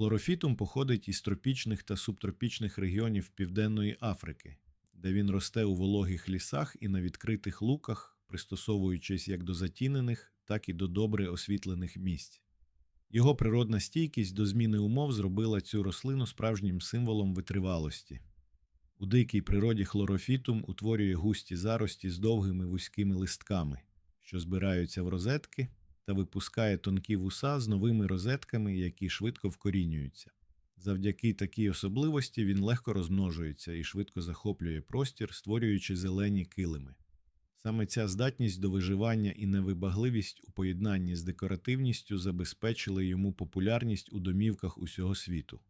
Хлорофітум походить із тропічних та субтропічних регіонів Південної Африки, де він росте у вологих лісах і на відкритих луках, пристосовуючись як до затінених, так і до добре освітлених місць. Його природна стійкість до зміни умов зробила цю рослину справжнім символом витривалості. У дикій природі хлорофітум утворює густі зарості з довгими вузькими листками, що збираються в розетки та випускає тонкі вуса з новими розетками, які швидко вкорінюються. Завдяки такій особливості він легко розмножується і швидко захоплює простір, створюючи зелені килими. Саме ця здатність до виживання і невибагливість у поєднанні з декоративністю забезпечили йому популярність у домівках усього світу.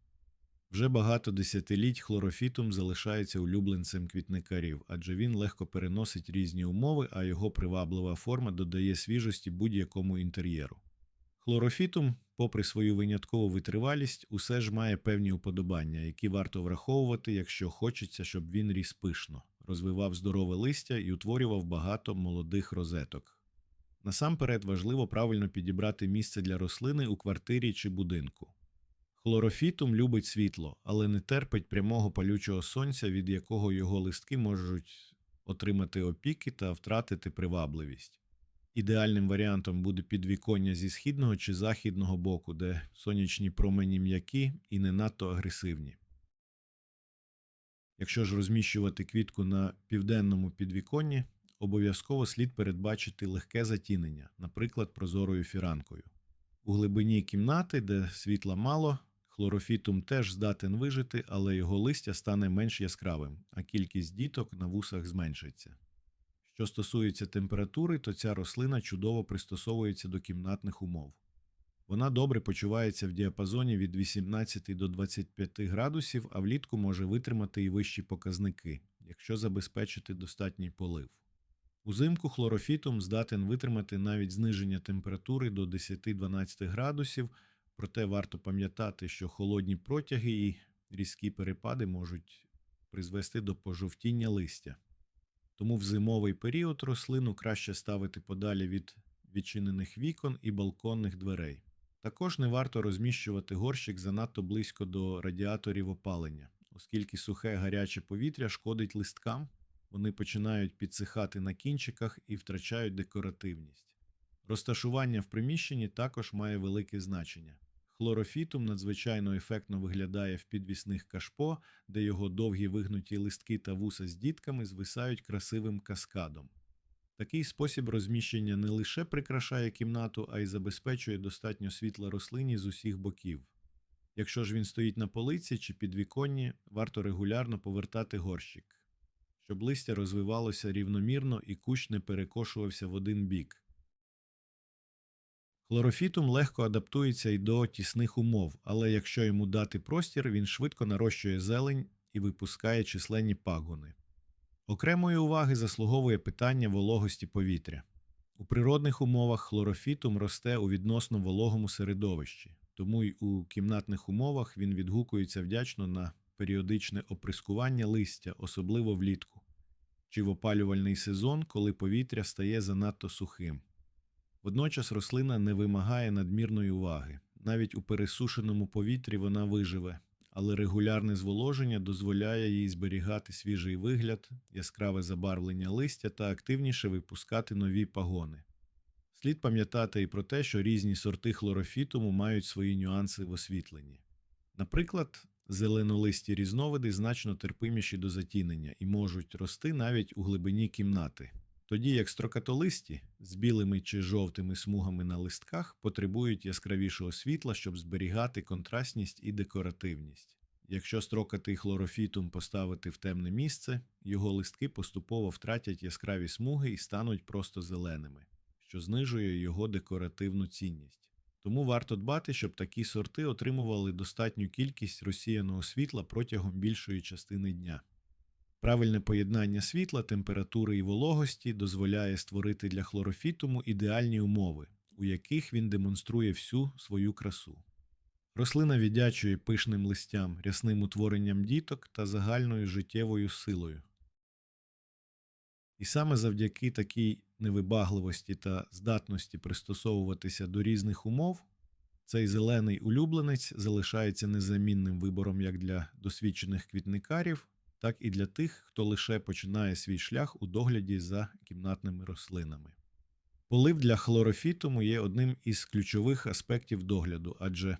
Вже багато десятиліть хлорофітум залишається улюбленцем квітникарів, адже він легко переносить різні умови, а його приваблива форма додає свіжості будь-якому інтер'єру. Хлорофітум, попри свою виняткову витривалість, усе ж має певні уподобання, які варто враховувати, якщо хочеться, щоб він ріс пишно, розвивав здорове листя і утворював багато молодих розеток. Насамперед важливо правильно підібрати місце для рослини у квартирі чи будинку. Хлорофітум любить світло, але не терпить прямого палючого сонця, від якого його листки можуть отримати опіки та втратити привабливість. Ідеальним варіантом буде підвіконня зі східного чи західного боку, де сонячні промені м'які і не надто агресивні. Якщо ж розміщувати квітку на південному підвіконні, обов'язково слід передбачити легке затінення, наприклад, прозорою фіранкою. У глибині кімнати, де світла мало, хлорофітум теж здатен вижити, але його листя стане менш яскравим, а кількість діток на вусах зменшиться. Що стосується температури, то ця рослина чудово пристосовується до кімнатних умов. Вона добре почувається в діапазоні від 18 до 25 градусів, а влітку може витримати і вищі показники, якщо забезпечити достатній полив. Узимку хлорофітум здатен витримати навіть зниження температури до 10-12 градусів, проте варто пам'ятати, що холодні протяги і різкі перепади можуть призвести до пожовтіння листя. Тому в зимовий період рослину краще ставити подалі від відчинених вікон і балконних дверей. Також не варто розміщувати горщик занадто близько до радіаторів опалення, оскільки сухе гаряче повітря шкодить листкам, вони починають підсихати на кінчиках і втрачають декоративність. Розташування в приміщенні також має велике значення. Хлорофітум надзвичайно ефектно виглядає в підвісних кашпо, де його довгі вигнуті листки та вуса з дітками звисають красивим каскадом. Такий спосіб розміщення не лише прикрашає кімнату, а й забезпечує достатньо світла рослині з усіх боків. Якщо ж він стоїть на полиці чи підвіконні, варто регулярно повертати горщик, щоб листя розвивалося рівномірно і кущ не перекошувався в один бік. Хлорофітум легко адаптується й до тісних умов, але якщо йому дати простір, він швидко нарощує зелень і випускає численні пагони. Окремої уваги заслуговує питання вологості повітря. У природних умовах хлорофітум росте у відносно вологому середовищі, тому й у кімнатних умовах він відгукується вдячно на періодичне оприскування листя, особливо влітку, чи в опалювальний сезон, коли повітря стає занадто сухим. Водночас рослина не вимагає надмірної уваги. Навіть у пересушеному повітрі вона виживе, але регулярне зволоження дозволяє їй зберігати свіжий вигляд, яскраве забарвлення листя та активніше випускати нові пагони. Слід пам'ятати і про те, що різні сорти хлорофітуму мають свої нюанси в освітленні. Наприклад, зеленолисті різновиди значно терпиміші до затінення і можуть рости навіть у глибині кімнати. Тоді як строкатолисті з білими чи жовтими смугами на листках потребують яскравішого світла, щоб зберігати контрастність і декоративність. Якщо строкатий хлорофітум поставити в темне місце, його листки поступово втратять яскраві смуги і стануть просто зеленими, що знижує його декоративну цінність. Тому варто дбати, щоб такі сорти отримували достатню кількість розсіяного світла протягом більшої частини дня. Правильне поєднання світла, температури і вологості дозволяє створити для хлорофітуму ідеальні умови, у яких він демонструє всю свою красу. Рослина віддячує пишним листям, рясним утворенням діток та загальною життєвою силою. І саме завдяки такій невибагливості та здатності пристосовуватися до різних умов Цей зелений улюбленець залишається незамінним вибором як для досвідчених квітникарів, так і для тих, хто лише починає свій шлях у догляді за кімнатними рослинами. Полив для хлорофітуму є одним із ключових аспектів догляду, адже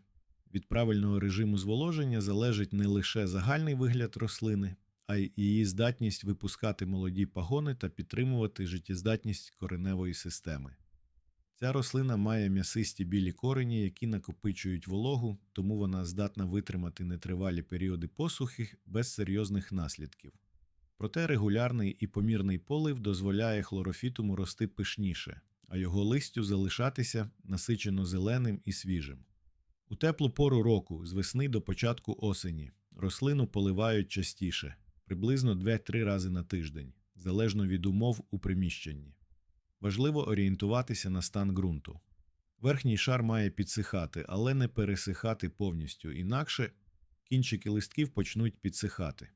від правильного режиму зволоження залежить не лише загальний вигляд рослини, а й її здатність випускати молоді пагони та підтримувати життєздатність кореневої системи. Ця рослина має м'ясисті білі корені, які накопичують вологу, тому вона здатна витримати нетривалі періоди посухи без серйозних наслідків. Проте регулярний і помірний полив дозволяє хлорофітуму рости пишніше, а його листю залишатися насичено зеленим і свіжим. У теплу пору року, з весни до початку осені, рослину поливають частіше, приблизно 2-3 рази на тиждень, залежно від умов у приміщенні. Важливо орієнтуватися на стан ґрунту. Верхній шар має підсихати, але не пересихати повністю, інакше кінчики листків почнуть підсихати.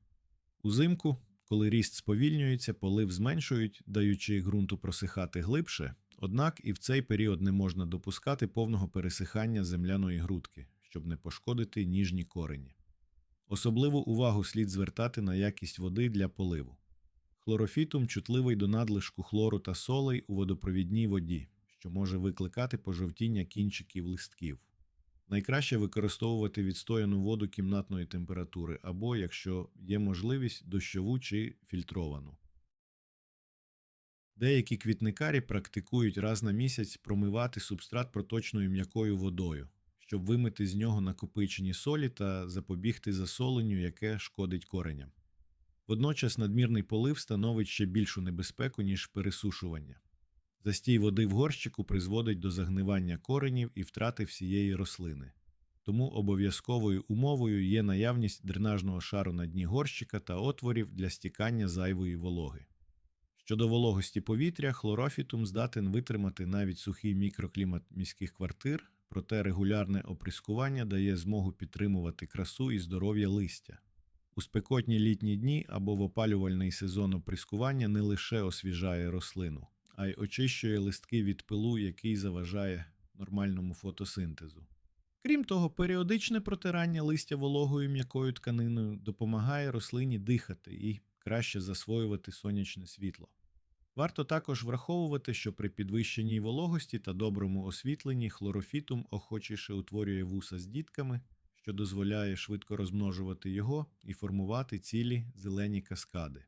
Узимку, коли ріст сповільнюється, полив зменшують, даючи ґрунту просихати глибше, однак і в цей період не можна допускати повного пересихання земляної грудки, щоб не пошкодити ніжні корені. Особливу увагу слід звертати на якість води для поливу. Хлорофітум чутливий до надлишку хлору та солей у водопровідній воді, що може викликати пожовтіння кінчиків листків. Найкраще використовувати відстояну воду кімнатної температури або, якщо є можливість, дощову чи фільтровану. Деякі квітникарі практикують раз на місяць промивати субстрат проточною м'якою водою, щоб вимити з нього накопичені солі та запобігти засоленню, яке шкодить кореням. Водночас надмірний полив становить ще більшу небезпеку, ніж пересушування. Застій води в горщику призводить до загнивання коренів і втрати всієї рослини. Тому обов'язковою умовою є наявність дренажного шару на дні горщика та отворів для стікання зайвої вологи. Щодо вологості повітря, хлорофітум здатен витримати навіть сухий мікроклімат міських квартир, проте регулярне оприскування дає змогу підтримувати красу і здоров'я листя. У спекотні літні дні або в опалювальний сезон оприскування не лише освіжає рослину, а й очищує листки від пилу, який заважає нормальному фотосинтезу. Крім того, періодичне протирання листя вологою м'якою тканиною допомагає рослині дихати і краще засвоювати сонячне світло. Варто також враховувати, що при підвищеній вологості та доброму освітленні хлорофітум охочіше утворює вуса з дітками, що дозволяє швидко розмножувати його і формувати цілі зелені каскади.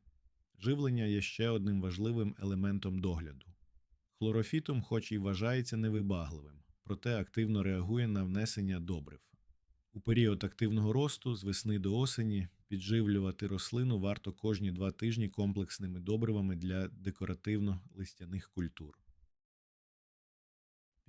Живлення є ще одним важливим елементом догляду. Хлорофітум, хоч і вважається невибагливим, проте активно реагує на внесення добрив. У період активного росту з весни до осені підживлювати рослину варто кожні два тижні комплексними добривами для декоративно-листяних культур.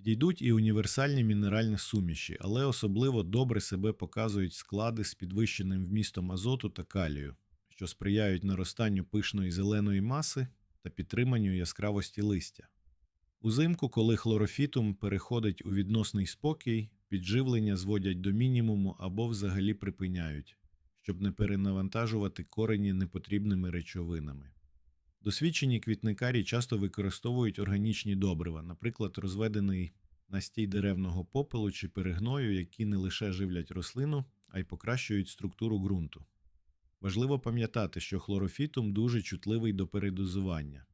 Підійдуть і універсальні мінеральні суміші, але особливо добре себе показують склади з підвищеним вмістом азоту та калію, що сприяють наростанню пишної зеленої маси та підтриманню яскравості листя. Узимку, коли хлорофітум переходить у відносний спокій, підживлення зводять до мінімуму або взагалі припиняють, щоб не перенавантажувати корені непотрібними речовинами. Досвідчені квітникарі часто використовують органічні добрива, наприклад, розведений настій деревного попелу чи перегною, які не лише живлять рослину, а й покращують структуру ґрунту. Важливо пам'ятати, що хлорофітум дуже чутливий до передозування.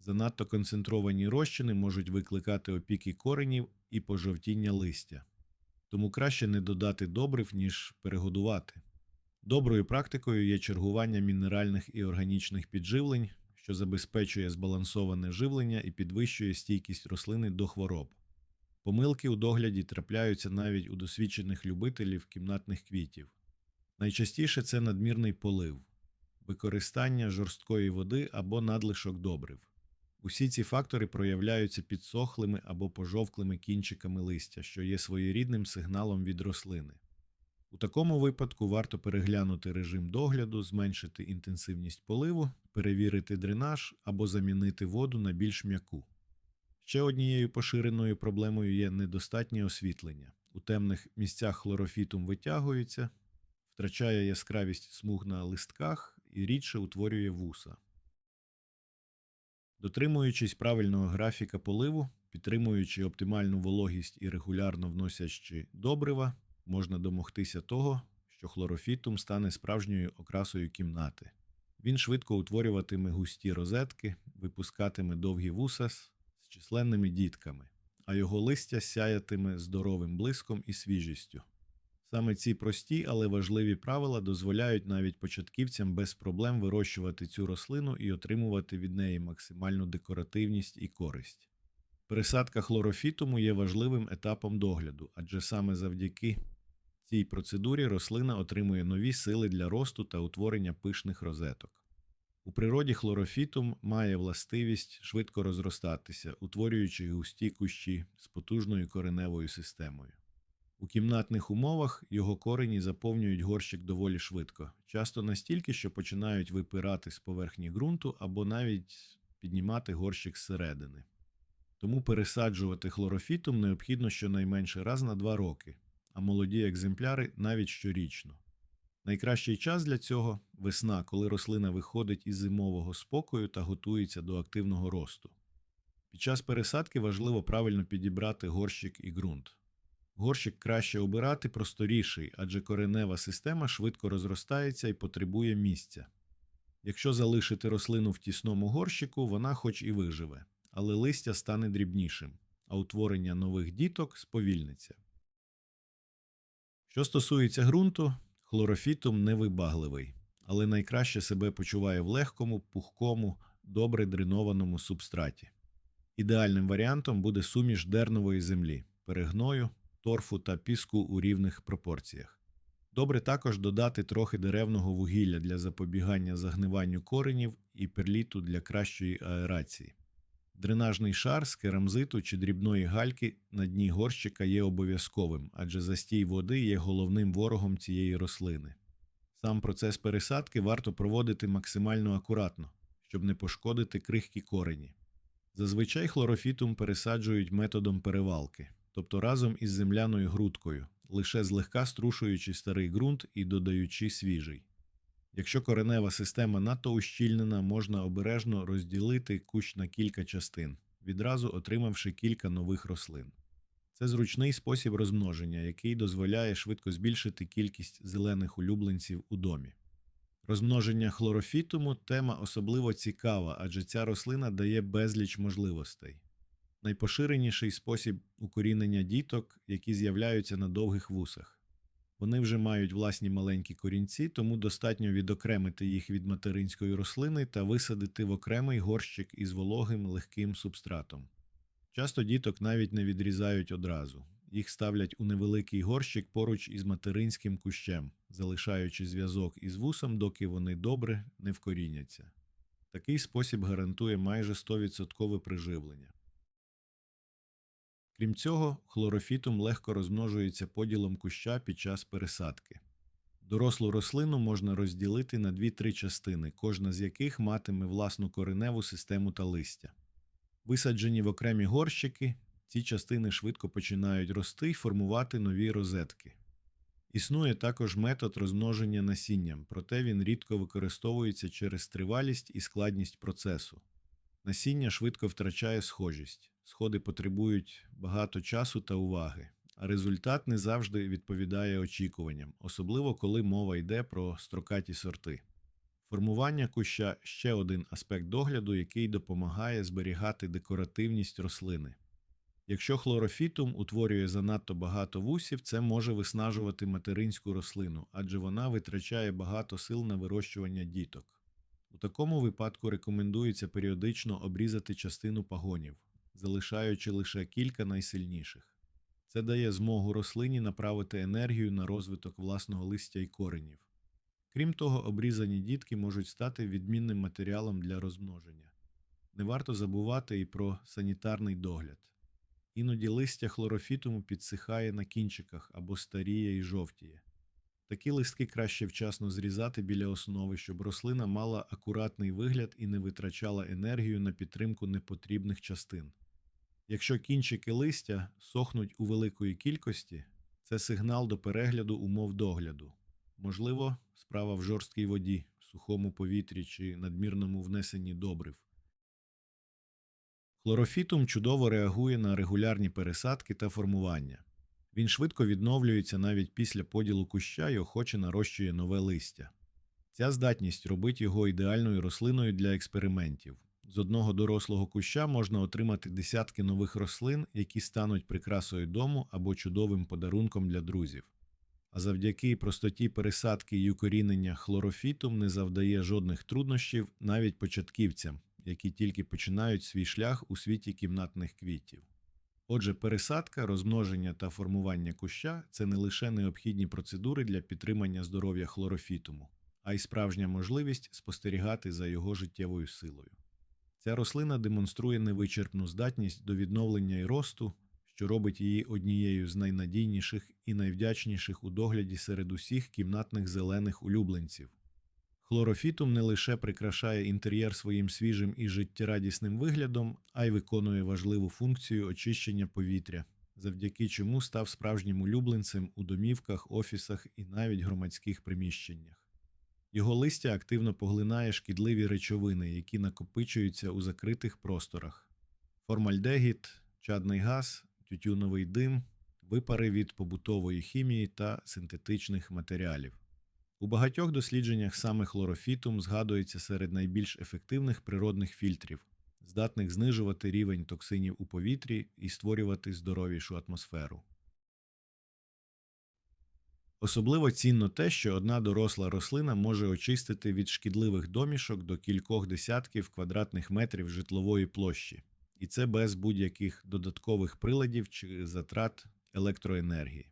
Занадто концентровані розчини можуть викликати опіки коренів і пожовтіння листя, тому краще не додати добрив, ніж перегодувати. Доброю практикою є чергування мінеральних і органічних підживлень, що забезпечує збалансоване живлення і підвищує стійкість рослини до хвороб. Помилки у догляді трапляються навіть у досвідчених любителів кімнатних квітів. Найчастіше це надмірний полив, використання жорсткої води або надлишок добрив. Усі ці фактори проявляються підсохлими або пожовклими кінчиками листя, що є своєрідним сигналом від рослини. У такому випадку варто переглянути режим догляду, зменшити інтенсивність поливу, перевірити дренаж або замінити воду на більш м'яку. Ще однією поширеною проблемою є недостатнє освітлення. У темних місцях хлорофітум витягується, втрачає яскравість смуг на листках і рідше утворює вуса. Дотримуючись правильного графіка поливу, підтримуючи оптимальну вологість і регулярно вносячи добрива, можна домогтися того, що хлорофітум стане справжньою окрасою кімнати. Він швидко утворюватиме густі розетки, випускатиме довгі вуса з численними дітками, а його листя сяятиме здоровим блиском і свіжістю. Саме ці прості, але важливі правила дозволяють навіть початківцям без проблем вирощувати цю рослину і отримувати від неї максимальну декоративність і користь. Пересадка хлорофітуму є важливим етапом догляду, адже саме завдяки цій процедурі рослина отримує нові сили для росту та утворення пишних розеток. У природі хлорофітум має властивість швидко розростатися, утворюючи густі кущі з потужною кореневою системою. У кімнатних умовах його корені заповнюють горщик доволі швидко, часто настільки, що починають випирати з поверхні ґрунту або навіть піднімати горщик зсередини. Тому пересаджувати хлорофітум необхідно щонайменше раз на два роки, а молоді екземпляри навіть щорічно. Найкращий час для цього весна, коли рослина виходить із зимового спокою та готується до активного росту. Під час пересадки важливо правильно підібрати горщик і ґрунт. Горщик краще обирати просторіший, адже коренева система швидко розростається і потребує місця. Якщо залишити рослину в тісному горщику, вона хоч і виживе, але листя стане дрібнішим, а утворення нових діток сповільниться. Що стосується ґрунту, хлорофітум невибагливий, але найкраще себе почуває в легкому, пухкому, добре дренованому субстраті. Ідеальним варіантом буде суміш дернової землі, перегною, торфу та піску у рівних пропорціях. Добре також додати трохи деревного вугілля для запобігання загниванню коренів і перліту для кращої аерації. Дренажний шар з керамзиту чи дрібної гальки на дні горщика є обов'язковим, адже застій води є головним ворогом цієї рослини. Сам процес пересадки варто проводити максимально акуратно, щоб не пошкодити крихкі корені. Зазвичай хлорофітум пересаджують методом перевалки, тобто разом із земляною грудкою, лише злегка струшуючи старий ґрунт і додаючи свіжий. Якщо коренева система надто ущільнена, можна обережно розділити кущ на кілька частин, відразу отримавши кілька нових рослин. Це зручний спосіб розмноження, який дозволяє швидко збільшити кількість зелених улюбленців у домі. Розмноження хлорофітуму тема особливо цікава, адже ця рослина дає безліч можливостей. Найпоширеніший спосіб укорінення діток, які з'являються на довгих вусах. Вони вже мають власні маленькі корінці, тому достатньо відокремити їх від материнської рослини та висадити в окремий горщик із вологим легким субстратом. Часто діток навіть не відрізають одразу, їх ставлять у невеликий горщик поруч із материнським кущем, залишаючи зв'язок із вусом, доки вони добре не вкоріняться. Такий спосіб гарантує майже 100% приживлення. Крім цього, хлорофітум легко розмножується поділом куща під час пересадки. Дорослу рослину можна розділити на 2-3 частини, кожна з яких матиме власну кореневу систему та листя. Висаджені в окремі горщики, ці частини швидко починають рости й формувати нові розетки. Існує також метод розмноження насінням, проте він рідко використовується через тривалість і складність процесу. Насіння швидко втрачає схожість, сходи потребують багато часу та уваги, а результат не завжди відповідає очікуванням, особливо коли мова йде про строкаті сорти. Формування куща ще один аспект догляду, який допомагає зберігати декоративність рослини. Якщо хлорофітум утворює занадто багато вусів, це може виснажувати материнську рослину, адже вона витрачає багато сил на вирощування діток. У такому випадку рекомендується періодично обрізати частину пагонів, залишаючи лише кілька найсильніших. Це дає змогу рослині направити енергію на розвиток власного листя і коренів. Крім того, обрізані дітки можуть стати відмінним матеріалом для розмноження. Не варто забувати і про санітарний догляд. Іноді листя хлорофітуму підсихає на кінчиках або старіє і жовтіє. Такі листки краще вчасно зрізати біля основи, щоб рослина мала акуратний вигляд і не витрачала енергію на підтримку непотрібних частин. Якщо кінчики листя сохнуть у великої кількості, це сигнал до перегляду умов догляду. Можливо, справа в жорсткій воді, сухому повітрі чи надмірному внесенні добрив. Хлорофітум чудово реагує на регулярні пересадки та формування. Він швидко відновлюється навіть після поділу куща і охоче нарощує нове листя. Ця здатність робить його ідеальною рослиною для експериментів. З одного дорослого куща можна отримати десятки нових рослин, які стануть прикрасою дому або чудовим подарунком для друзів. А завдяки простоті пересадки й укорінення хлорофітум не завдає жодних труднощів навіть початківцям, які тільки починають свій шлях у світі кімнатних квітів. Отже, пересадка, розмноження та формування куща це не лише необхідні процедури для підтримання здоров'я хлорофітуму, а й справжня можливість спостерігати за його життєвою силою. Ця рослина демонструє невичерпну здатність до відновлення і росту, що робить її однією з найнадійніших і найвдячніших у догляді серед усіх кімнатних зелених улюбленців. Хлорофітум не лише прикрашає інтер'єр своїм свіжим і життєрадісним виглядом, а й виконує важливу функцію очищення повітря, завдяки чому став справжнім улюбленцем у домівках, офісах і навіть громадських приміщеннях. Його листя активно поглинає шкідливі речовини, які накопичуються у закритих просторах. Формальдегід, чадний газ, тютюновий дим, випари від побутової хімії та синтетичних матеріалів. У багатьох дослідженнях саме хлорофітум згадується серед найбільш ефективних природних фільтрів, здатних знижувати рівень токсинів у повітрі і створювати здоровішу атмосферу. Особливо цінно те, що одна доросла рослина може очистити від шкідливих домішок до кількох десятків квадратних метрів житлової площі, і це без будь-яких додаткових приладів чи затрат електроенергії.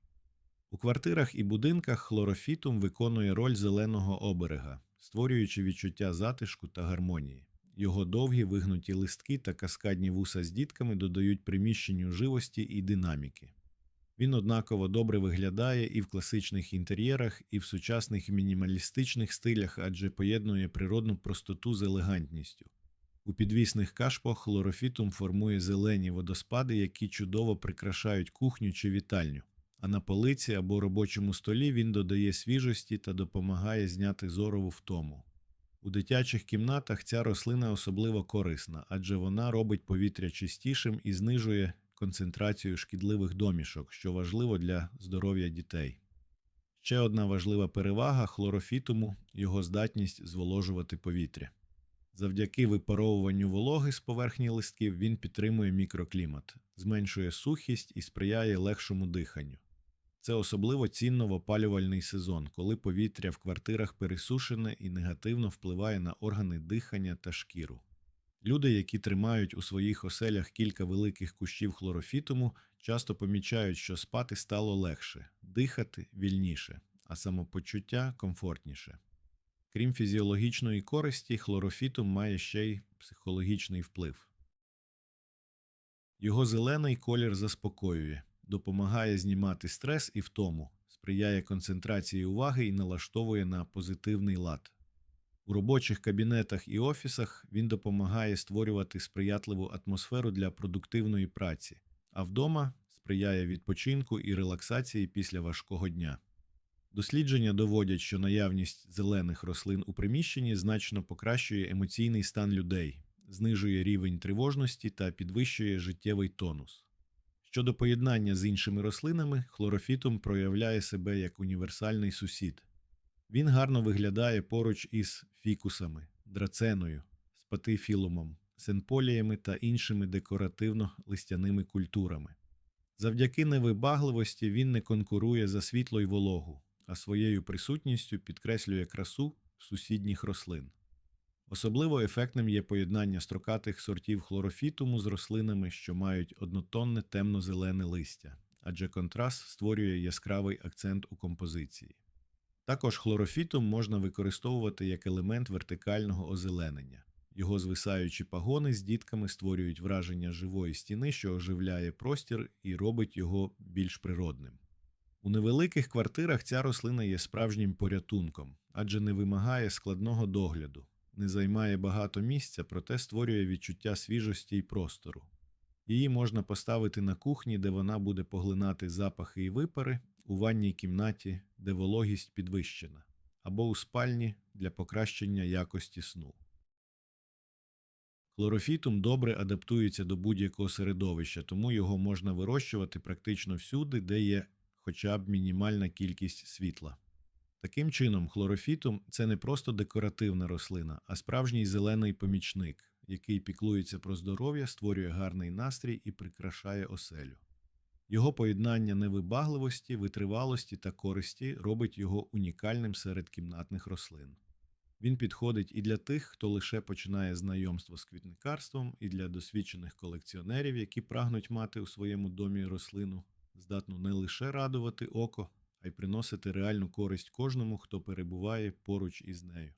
У квартирах і будинках хлорофітум виконує роль зеленого оберега, створюючи відчуття затишку та гармонії. Його довгі вигнуті листки та каскадні вуса з дітками додають приміщенню живості і динаміки. Він однаково добре виглядає і в класичних інтер'єрах, і в сучасних мінімалістичних стилях, адже поєднує природну простоту з елегантністю. У підвісних кашпах хлорофітум формує зелені водоспади, які чудово прикрашають кухню чи вітальню, а на полиці або робочому столі він додає свіжості та допомагає зняти зорову втому. У дитячих кімнатах ця рослина особливо корисна, адже вона робить повітря чистішим і знижує концентрацію шкідливих домішок, що важливо для здоров'я дітей. Ще одна важлива перевага хлорофітуму його здатність зволожувати повітря. Завдяки випаровуванню вологи з поверхні листків він підтримує мікроклімат, зменшує сухість і сприяє легшому диханню. Це особливо цінно в опалювальний сезон, коли повітря в квартирах пересушене і негативно впливає на органи дихання та шкіру. Люди, які тримають у своїх оселях кілька великих кущів хлорофітуму, часто помічають, що спати стало легше, дихати вільніше, а самопочуття комфортніше. Крім фізіологічної користі, хлорофітум має ще й психологічний вплив. Його зелений колір заспокоює, допомагає знімати стрес і втому, сприяє концентрації уваги і налаштовує на позитивний лад. У робочих кабінетах і офісах він допомагає створювати сприятливу атмосферу для продуктивної праці, а вдома сприяє відпочинку і релаксації після важкого дня. Дослідження доводять, що наявність зелених рослин у приміщенні значно покращує емоційний стан людей, знижує рівень тривожності та підвищує життєвий тонус. Щодо поєднання з іншими рослинами, хлорофітум проявляє себе як універсальний сусід. Він гарно виглядає поруч із фікусами, драценою, спатифілумом, сенполіями та іншими декоративно-листяними культурами. Завдяки невибагливості він не конкурує за світло й вологу, а своєю присутністю підкреслює красу сусідніх рослин. Особливо ефектним є поєднання строкатих сортів хлорофітуму з рослинами, що мають однотонне темно-зелене листя, адже контраст створює яскравий акцент у композиції. Також хлорофітум можна використовувати як елемент вертикального озеленення. Його звисаючі пагони з дітками створюють враження живої стіни, що оживляє простір і робить його більш природним. У невеликих квартирах ця рослина є справжнім порятунком, адже не вимагає складного догляду, не займає багато місця, проте створює відчуття свіжості і простору. Її можна поставити на кухні, де вона буде поглинати запахи і випари, у ванній кімнаті, де вологість підвищена, або у спальні для покращення якості сну. Хлорофітум добре адаптується до будь-якого середовища, тому його можна вирощувати практично всюди, де є хоча б мінімальна кількість світла. Таким чином, хлорофітум це не просто декоративна рослина, а справжній зелений помічник, який піклується про здоров'я, створює гарний настрій і прикрашає оселю. Його поєднання невибагливості, витривалості та користі робить його унікальним серед кімнатних рослин. Він підходить і для тих, хто лише починає знайомство з квітникарством, і для досвідчених колекціонерів, які прагнуть мати у своєму домі рослину, здатну не лише радувати око, а й приносити реальну користь кожному, хто перебуває поруч із нею.